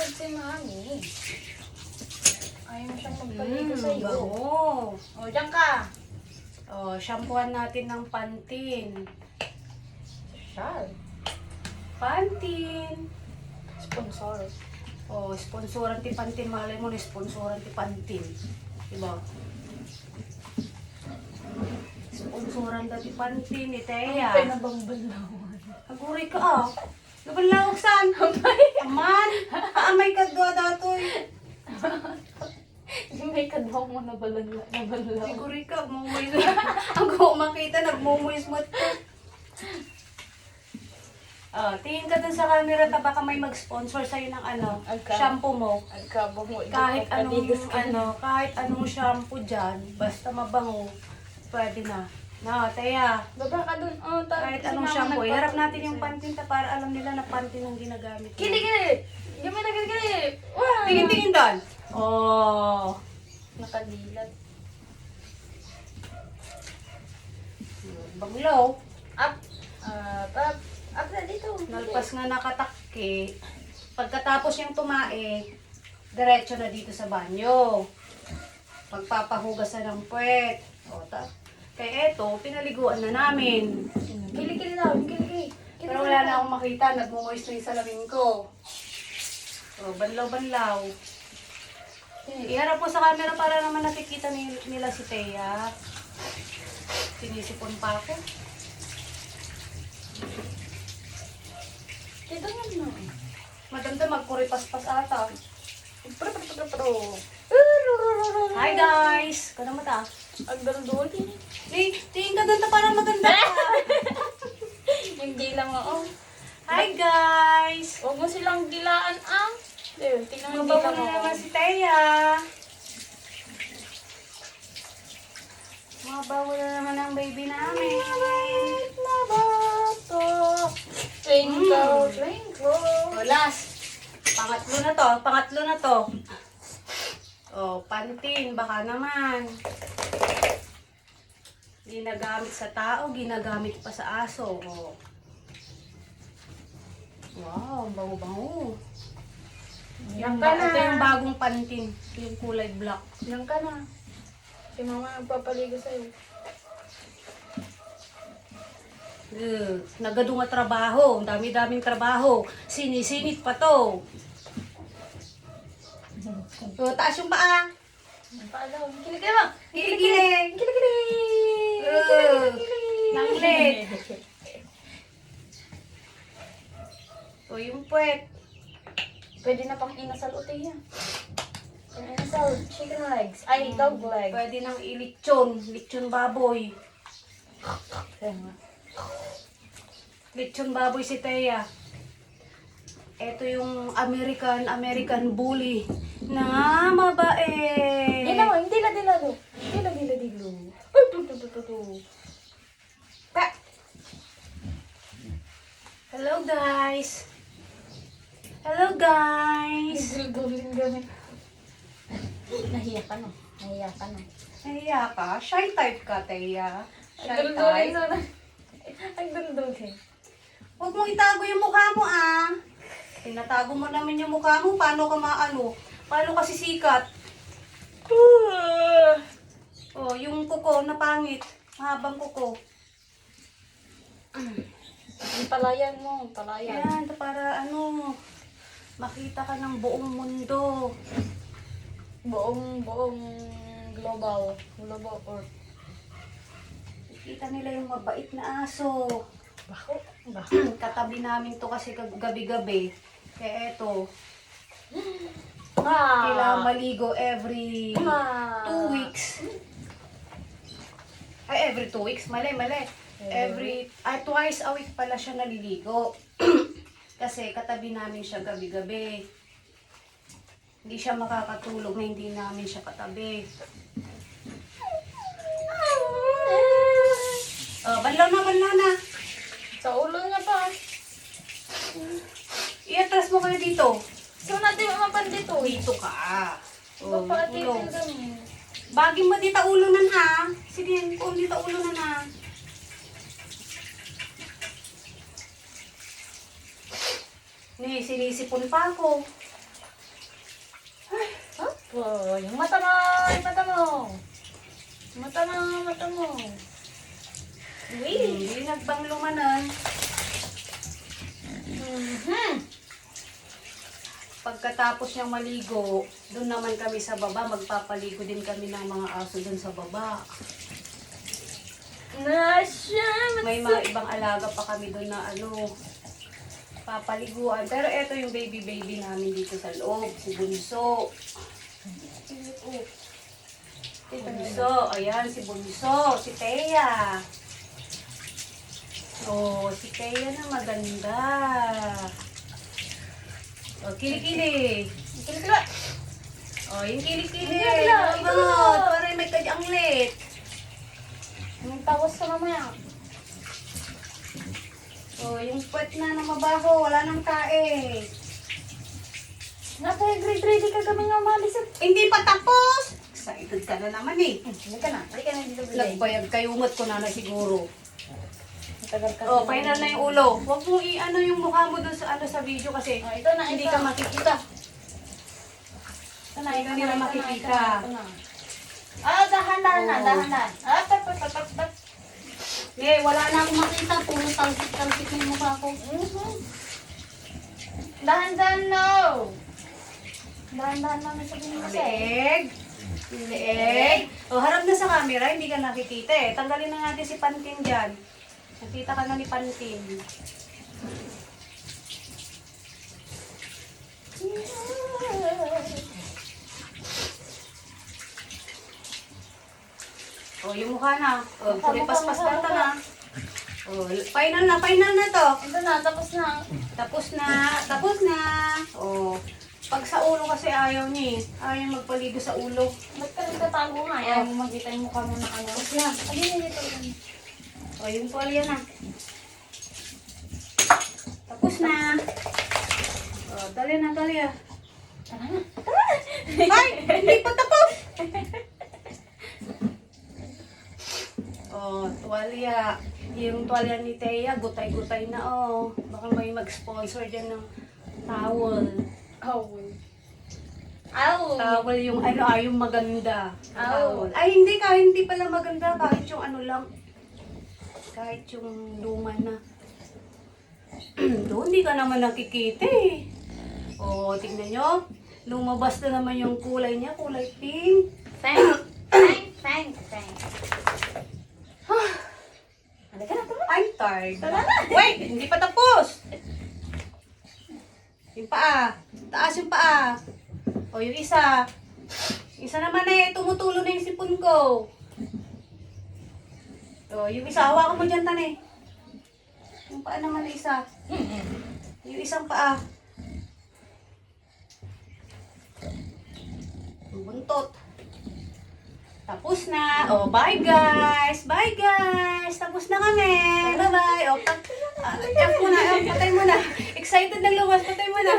sponsored si Mami. Ayaw siyang magpaligo Mm, sa'yo. bango. O, dyan ka. Oh, shampooan natin ng pantin. Shal. Pantin. Sponsor. Oh, sponsoran ti pantin. Malay mo na sponsoran ti pantin. Diba? Sponsoran ti pantin ni Teya. Ay, nabambalawan. Aguri ka ah. Nabalawag saan? Aman. Aamay ka doa datoy. May kadwa mo nabalala. Nabalaw. Siguri ka, mumuy na. Ako makita, nagmumuis mo ito. Oh, tingin ka dun sa camera ta baka may mag-sponsor sa'yo ng ano, Agka. shampoo mo. Agkabo mo. Kahit anong, ano, kahit anong shampoo dyan, basta mabango, pwede na. No, Teya, Baba ka dun. Oh, ta- kahit anong shampoo, iharap natin yung sa'yo. pantin ta para alam nila na pantin ang ginagamit. mo. Kili, kili! Yung may nagkakili! Wow! Tingin-tingin doon. Oh. Nakadilat. Banglaw. Up! Up, up! Up na dito. Nalpas nga nakatakki. Pagkatapos yung tumae, diretso na dito sa banyo. Pagpapahugas na ng puwet. O, ta. Kaya eto, pinaliguan na namin. Kili, kili daw. Kili, kili. Pero wala na akong makita, nagmumoist na yung salamin ko. O, banlaw-banlaw. Iharap mo sa camera para naman nakikita ni- nila si Thea. Sinisipon pa ako. Dito nga na. Maganda magkuripas-pas ata. Pro, pro. Hi guys! Kano mata? Ang daldol. Hey, tingin ka doon na parang maganda ka. Hindi lang oo. Hi guys! Huwag mo silang ang. Ayun, tingnan mo dilaan na naman si Teya. Mabago na naman ang baby namin. na bato. Twinkle, twinkle. O, last. Pangatlo na to. Pangatlo na to. O, pantin. Baka naman. Ginagamit sa tao, ginagamit pa sa aso. O. Wow, ang bango-bango. Yan Yung, ka na. ito yung bagong pantin. Yung kulay black. Yan ka na. Si mama nagpapaligo sa'yo. Ugh, nagado nga trabaho. Ang dami-daming trabaho. Sinisinit pa to. O, taas yung paa. Paalaw. Kilikili mo. Kilikili. Ugh, Nanglit. O, yung puwet. Pwede na pang inasal yan. Pang inasal. Chicken legs. Ay, dog legs. Pwede nang ilitsyon. Litsyon baboy. Litsyon baboy si Teya. Ito yung American, American bully na mabae. Dila mo, hindi na dila lo. Dila, dila. Tu, tu. Pa. Hello guys. Hello guys. Gilguling gamit. Nahiya ka no. Nahiya ka no. Nahiya ka? Shy type ka, Teya. Shy Ang dulduling type. na. Ang dulduling. Huwag mong itago yung mukha mo ah. Tinatago mo namin yung mukha mo. Paano ka maano? Paano ka sisikat? Oh, yung kuko na pangit. Mahabang kuko. Ang palayan mo, palayan. Yan, para ano, makita ka ng buong mundo. Buong, buong global. Global or Kita nila yung mabait na aso. bako. Bako. Katabi namin to kasi gabi-gabi. Kaya eto, Ah. kailangan maligo every Ah. two weeks. Ay, every two weeks? Mali, mali. Every, ay, twice a week pala siya naliligo. Kasi katabi namin siya gabi-gabi. Hindi siya makakatulog na hindi namin siya katabi. Oh, banlaw na, banlaw na. Sa ulo niya pa. Iatras mo kayo dito. So natin mapan dito. Dito ka. Oh, ulo. kami. Baging mo dito ulo na ha. Sige, kung dito ulo na na. Ni, sinisipon pa ako. Oh, yung mata mo, yung mata mo. Mata mo, mata mo. Wee! Hindi nagbang lumanan. Pagkatapos niyang maligo, doon naman kami sa baba. Magpapaligo din kami ng mga aso doon sa baba. Nasya, May mga ibang alaga pa kami doon na ano, papaliguan. Pero eto yung baby-baby namin dito sa loob, si Bunso. Bunso, ayan, si Bunso, si Teya. Oh, si Teya na maganda. Oh, kilikili. Kilikila. Oh, yung kilikili. Kilikila, Oh, ito. bango. Tuwaray may kadyanglit. Yung tawas ka mamaya. Oh, yung puwet na na mabaho, wala nang tae. Nasa grade ready ka kami nga umalis. Hindi pa tapos! Excited ka na naman eh. Halika na, halika na dito. Bilay. Nagbayag kayumot ko na na siguro. Matagal ka. Oh, final na yung ulo. Huwag mo i-ano yung mukha mo dun sa ano sa video kasi Oh, ito na, hindi ito. ka makikita. Ito na, Hindi ito na, nila ito na, makikita. na, ito na. Ah, dahan-dahan na, Oh. dahan-dahan. Ah, pat, pat, pat, pat, pat. Eh, wala na akong makita. Puro talsik-talsik na yung mukha ko. Mhm. Dahan-dahan no. Dahan-dahan lang sabihin mo kasi. Leeg. Leeg. Oh, harap na sa camera, hindi ka nakikita eh. Tanggalin na natin si Pantin dyan. Nakita ka na ni Pantin. Oh, yung mukha na. Oh, puri paspas na na. Oh, final na, final na to. Ito na, tapos na. Tapos na, tapos na. Oh, pag sa ulo kasi ayaw niya eh. Ayaw magpaligo sa ulo. Ba't ka nagtatago nga? Ayaw mo makita yung mukha mo na ano. Na. Halika dito. O, yung tuwalya na. Tapos na. O, tuwalya na, tuwalya. Tara na. Ay, hindi pa tapos. O, tuwalya. Yung tuwalya ni Teya, gutay-gutay na oh. Baka may mag-sponsor dyan ng towel. Ow. Ow. Towel yung ano, ay yung maganda. Ow. Towel. Ay, hindi ka, hindi pala maganda. Kahit yung ano lang. Kahit yung luma na. Doon, hindi ka naman nakikita eh. O, tingnan nyo. Lumabas na naman yung kulay niya, kulay pink. Thank, thank, thank, thank. Halika na, tara. I'm tired. Tara na. Wait, hindi pa tapos. Yung paa. Taas yung paa. O, yung isa. Isa naman eh, tumutulo na yung sipon ko. O, yung isa, hawakan mo dyan, tani. Yung paa naman na isa. Yung isang paa. Buntot. Tapos na. O, bye guys. Bye guys. Tapos na kami. Bye-bye. O, pat, ah, check mo na. O, patay mo na. Excited na lumas. Patay mo na.